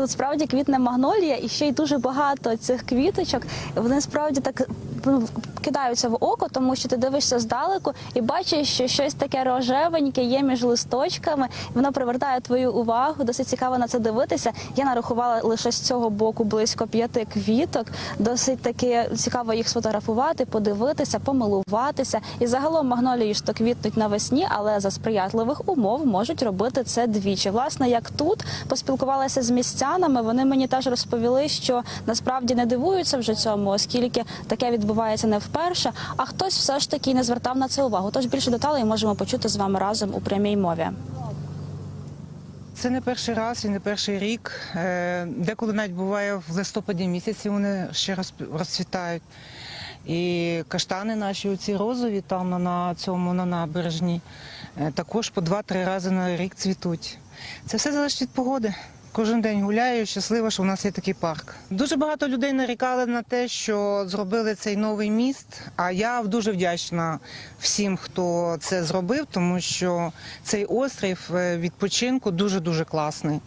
Тут справді квітне магнолія, і ще й дуже багато цих квіточок. Вони справді так кидаються в око, тому що ти дивишся здалеку і бачиш, що щось таке рожевеньке є між листочками. Воно привертає твою увагу. Досить цікаво на це дивитися. Я нарахувала лише з цього боку близько п'яти квіток. Досить таки цікаво їх сфотографувати, подивитися, помилуватися. І загалом магнолії ж то квітнуть навесні, але за сприятливих умов можуть робити це двічі. Власне, як тут поспілкувалася з містянами, вони мені теж розповіли, що насправді не дивуються вже цьому, оскільки таке відбувається не вперше. А хтось все ж таки не звертав на це увагу. Тож більше деталей можемо почути з вами разом у прямій мові. Це не перший раз і не перший рік. Е, Деколи навіть буває в листопаді місяці вони ще розп- розцвітають. І каштани наші, оці розові там на- на цьому на набережні, е, також по два-три рази на рік цвітуть. Це все залежить від погоди. Кожен день гуляю, щаслива, що в нас є такий парк. Дуже багато людей нарікали на те, що зробили цей новий міст. А я дуже вдячна всім, хто це зробив, тому що цей острів е, відпочинку дуже дуже класний.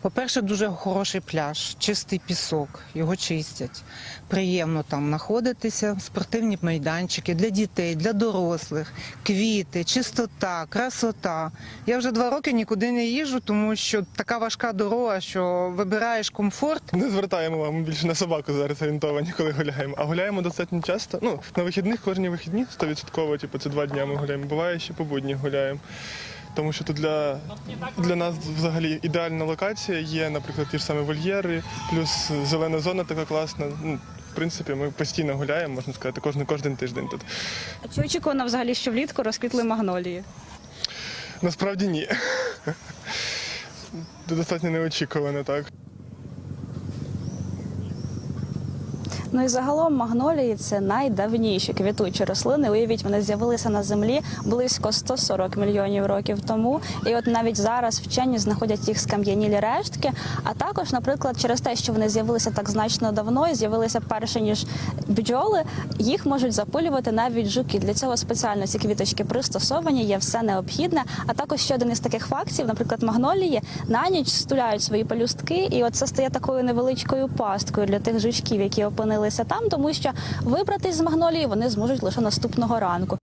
По-перше, дуже хороший пляж, чистий пісок, його чистять. Приємно там знаходитися, спортивні майданчики для дітей, для дорослих, квіти, чистота, красота. Я вже два роки нікуди не їжджу, тому що така важка дорога, що вибираєш комфорт. Не звертаємо увагу, ми більше на собаку зараз орієнтовані, коли гуляємо. А гуляємо достатньо часто. Ну, на вихідних кожні вихідні 100%, типу, це два дня ми гуляємо. Буває, ще по буднях гуляємо. Тому що тут для, для нас взагалі ідеальна локація є, наприклад, ті ж самі вольєри, плюс зелена зона така класна. Ну, в принципі, ми постійно гуляємо, можна сказати, кожен, кожен тиждень тут. А чи очікувано взагалі, що влітку розквітли магнолії? Насправді ні. Достатньо неочікувано, так. Ну і загалом магнолії це найдавніші квітучі рослини. Уявіть, вони з'явилися на землі близько 140 мільйонів років тому. І от навіть зараз вчені знаходять їх скам'янілі рештки. А також, наприклад, через те, що вони з'явилися так значно давно і з'явилися перше ніж бджоли, їх можуть запилювати навіть жуки. Для цього спеціально ці квіточки пристосовані, є все необхідне. А також ще один із таких фактів, наприклад, магнолії на ніч стуляють свої пелюстки, і от це стає такою невеличкою пасткою для тих жучків, які опинилися там, тому що вибратись з магнолії вони зможуть лише наступного ранку.